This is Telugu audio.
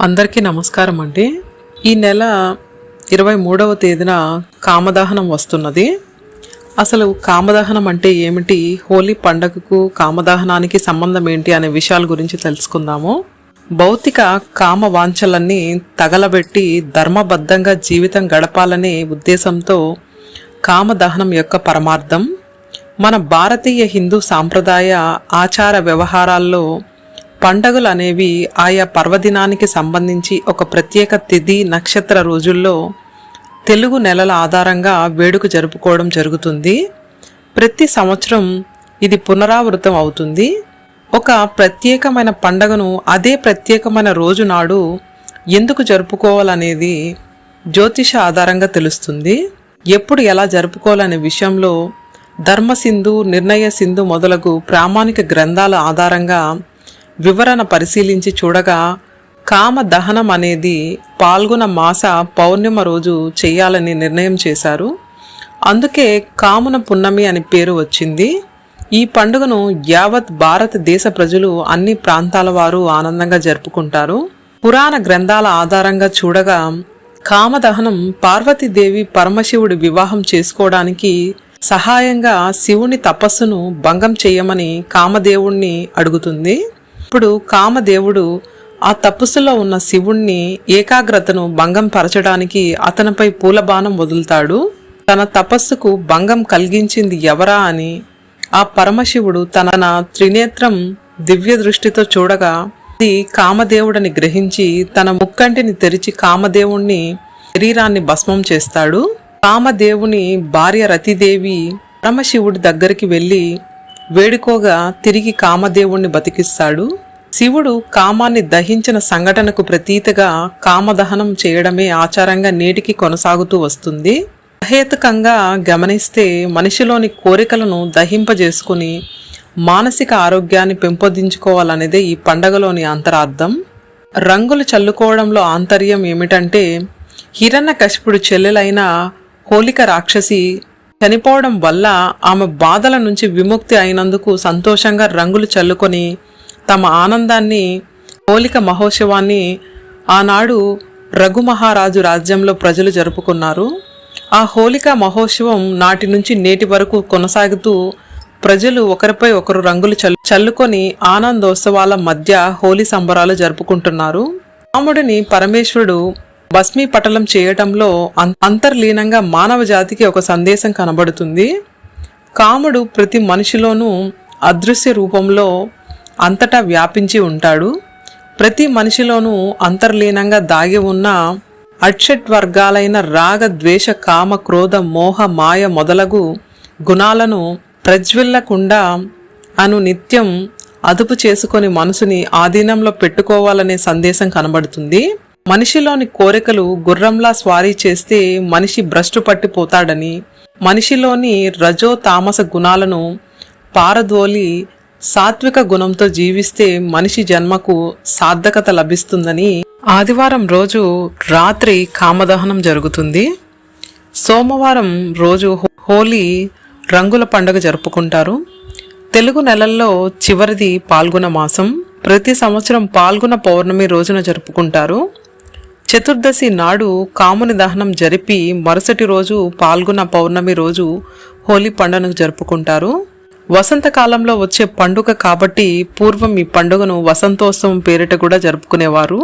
అందరికీ నమస్కారం అండి. ఈ నెల ఇరవై మూడవ తేదీన కామదహనం వస్తున్నది. అసలు కామదహనం అంటే ఏమిటి? హోలీ పండగకు కామదహనానికి సంబంధం ఏంటి అనే విషయాల గురించి తెలుసుకుందాము. భౌతిక కామ వాంఛలన్నీ తగలబెట్టి ధర్మబద్ధంగా జీవితం గడపాలనే ఉద్దేశంతో కామదహనం యొక్క పరమార్థం. మన భారతీయ హిందూ సాంప్రదాయ ఆచార వ్యవహారాల్లో పండగలు అనేవి ఆయా పర్వదినానికి సంబంధించి ఒక ప్రత్యేక తిథి నక్షత్ర రోజుల్లో తెలుగు నెలల ఆధారంగా వేడుక జరుపుకోవడం జరుగుతుంది. ప్రతి సంవత్సరం ఇది పునరావృతం అవుతుంది. ఒక ప్రత్యేకమైన పండగను అదే ప్రత్యేకమైన రోజు నాడు ఎందుకు జరుపుకోవాలనేది జ్యోతిష ఆధారంగా తెలుస్తుంది. ఎప్పుడు ఎలా జరుపుకోవాలనే విషయంలో ధర్మసింధు నిర్ణయ సింధు మొదలగు ప్రామాణిక గ్రంథాల ఆధారంగా వివరణ పరిశీలించి చూడగా కామ దహనం అనేది పాల్గొన మాస పౌర్ణిమ రోజు చేయాలని నిర్ణయం చేశారు. అందుకే కామున పున్నమి అని పేరు వచ్చింది. ఈ పండుగను యావత్ భారతదేశ ప్రజలు అన్ని ప్రాంతాల వారు ఆనందంగా జరుపుకుంటారు. పురాణ గ్రంథాల ఆధారంగా చూడగా కామదహనం పార్వతీదేవి పరమశివుడి వివాహం చేసుకోవడానికి సహాయంగా శివుని తపస్సును భంగం చేయమని కామదేవుణ్ణి అడుగుతుంది. ఇప్పుడు కామదేవుడు ఆ తపస్సులో ఉన్న శివుణ్ణి ఏకాగ్రతను భంగం పరచడానికి అతనిపై పూలబాణం వదులుతాడు. తన తపస్సుకు భంగం కలిగించింది ఎవరా అని ఆ పరమశివుడు తన త్రినేత్రం దివ్య దృష్టితో చూడగా అది కామదేవుడని గ్రహించి తన ముక్కంటిని తెరిచి కామదేవుణ్ణి శరీరాన్ని భస్మం చేస్తాడు. కామదేవుని భార్య రతిదేవి పరమశివుడి దగ్గరికి వెళ్ళి వేడుకోగా తిరిగి కామదేవుణ్ణి బతికిస్తాడు. శివుడు కామాన్ని దహించిన సంఘటనకు ప్రతీతగా కామదహనం చేయడమే ఆచారంగా నేటికి కొనసాగుతూ వస్తుంది. అహేతుకంగా గమనిస్తే మనిషిలోని కోరికలను దహింపజేసుకుని మానసిక ఆరోగ్యాన్ని పెంపొందించుకోవాలనేదే ఈ పండగలోని అంతరార్థం. రంగులు చల్లుకోవడంలో ఆంతర్యం ఏమిటంటే హిరణ్య కశిపుడు చెల్లెలైన హోలిక రాక్షసి చనిపోవడం వల్ల ఆమె బాధల నుంచి విముక్తి అయినందుకు సంతోషంగా రంగులు చల్లుకొని తమ ఆనందాన్ని హోలిక మహోత్సవాన్ని ఆనాడు రఘు మహారాజు రాజ్యంలో ప్రజలు జరుపుకున్నారు. ఆ హోలిక మహోత్సవం నాటి నుంచి నేటి వరకు కొనసాగుతూ ప్రజలు ఒకరిపై ఒకరు రంగులు చల్లు చల్లుకొని ఆనందోత్సవాల మధ్య హోలీ సంబరాలు జరుపుకుంటున్నారు. రాముడిని పరమేశ్వరుడు భస్మీ పటలం చేయటంలో అంతర్లీనంగా మానవ జాతికి ఒక సందేశం కనబడుతుంది. కాముడు ప్రతి మనిషిలోనూ అదృశ్య రూపంలో అంతటా వ్యాపించి ఉంటాడు. ప్రతి మనిషిలోనూ అంతర్లీనంగా దాగి ఉన్న అడ్షట్ వర్గాలైన రాగ ద్వేష కామ క్రోధ మోహ మాయ మొదలగు గుణాలను ప్రజ్వల్లకుండా అను నిత్యం అదుపు చేసుకొని మనసుని ఆధీనంలో పెట్టుకోవాలనే సందేశం కనబడుతుంది. మనిషిలోని కోరికలు గుర్రంలా స్వారీ చేస్తే మనిషి భ్రష్టు పట్టిపోతాడని మనిషిలోని రజో తామస గుణాలను పారదోలి సాత్విక గుణంతో జీవిస్తే మనిషి జన్మకు సార్థకత లభిస్తుందని ఆదివారం రోజు రాత్రి కామదహనం జరుగుతుంది. సోమవారం రోజు హోలీ రంగుల పండుగ జరుపుకుంటారు. తెలుగు నెలల్లో చివరిది పాల్గొన మాసం ప్రతి సంవత్సరం పాల్గొన పౌర్ణమి రోజున జరుపుకుంటారు. చతుర్దశి నాడు కాముని దహనం జరిపి మరుసటి రోజు పాల్గొన పౌర్ణమి రోజు హోలీ పండుగను జరుపుకుంటారు. వసంతకాలంలో వచ్చే పండుగ కాబట్టి పూర్వం ఈ పండుగను వసంతోత్సవం పేరిట కూడా జరుపుకునేవారు.